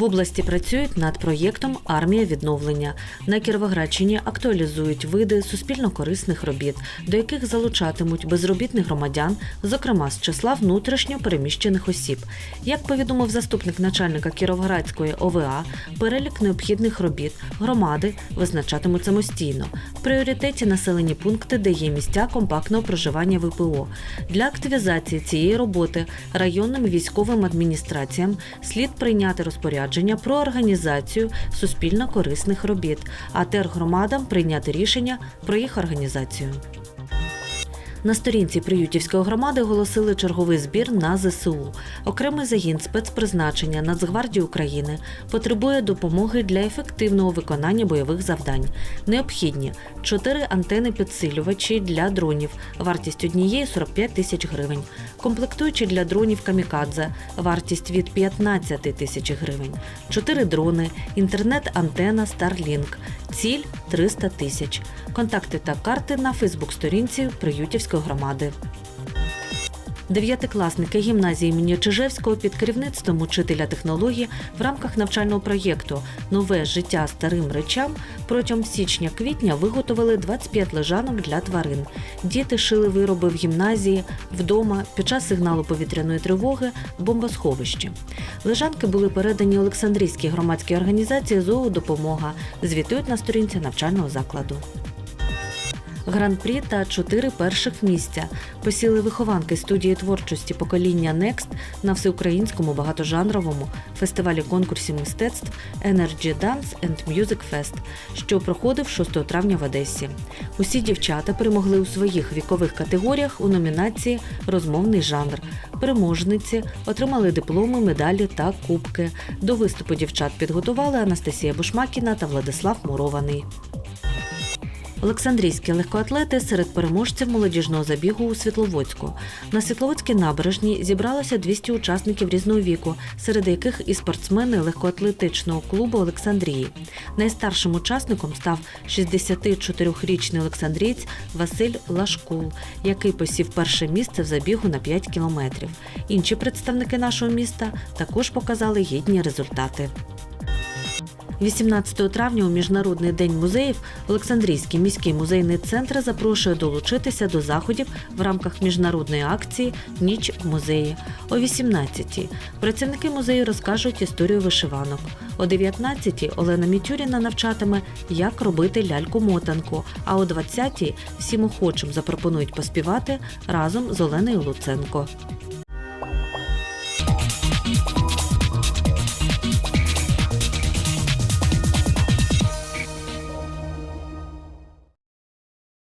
В області працюють над проєктом Армія відновлення. На Кіровоградщині актуалізують види суспільно-корисних робіт, до яких залучатимуть безробітних громадян, зокрема з числа внутрішньо переміщених осіб. Як повідомив заступник начальника Кіровоградської ОВА, перелік необхідних робіт громади визначатимуть самостійно. В пріоритеті населені пункти, де є місця компактного проживання ВПО. Для активізації цієї роботи районним військовим адміністраціям слід прийняти розпорядження про організацію суспільно корисних робіт, а тергромадам прийняти рішення про їх організацію. На сторінці Приютівської громади оголосили черговий збір на ЗСУ. Окремий загін спецпризначення Нацгвардії України потребує допомоги для ефективного виконання бойових завдань. Необхідні 4 антени підсилювачі для дронів, вартість однієї 45 тисяч гривень, комплектуючі для дронів Камікадзе, вартість від 15 тисяч гривень, 4 дрони, інтернет-антена Starlink, ціль 300 тисяч. Контакти та карти на Фейсбук-сторінці Приютівської громади. Дев'ятикласники гімназії імені Чижевського під керівництвом учителя технології в рамках навчального проєкту Нове життя старим речам протягом січня-квітня виготовили 25 лежанок для тварин. Діти шили вироби в гімназії, вдома під час сигналу повітряної тривоги в бомбосховищі. Лежанки були передані Олександрійській громадській організації «Зоодопомога», звітують на сторінці навчального закладу. Гран-прі та чотири перших місця посіли вихованки студії творчості покоління Next на всеукраїнському багатожанровому фестивалі конкурсів мистецтв Energy Dance and Music Fest, що проходив 6 травня в Одесі. Усі дівчата перемогли у своїх вікових категоріях у номінації Розмовний жанр. Переможниці отримали дипломи, медалі та кубки. До виступу дівчат підготували Анастасія Бушмакіна та Владислав Мурований. Олександрійські легкоатлети серед переможців молодіжного забігу у Світловодську. На Світловодській набережній зібралося 200 учасників різного віку, серед яких і спортсмени легкоатлетичного клубу Олександрії. Найстаршим учасником став 64-річний олександрієць Василь Лашкул, який посів перше місце в забігу на 5 кілометрів. Інші представники нашого міста також показали гідні результати. 18 травня у Міжнародний день музеїв Олександрійський міський музейний центр запрошує долучитися до заходів в рамках міжнародної акції Ніч в музеї. О 18-ті працівники музею розкажуть історію вишиванок. О 19-ті Олена Мітюріна навчатиме, як робити ляльку-мотанку. А о 20-ті всім охочим запропонують поспівати разом з Оленою Луценко.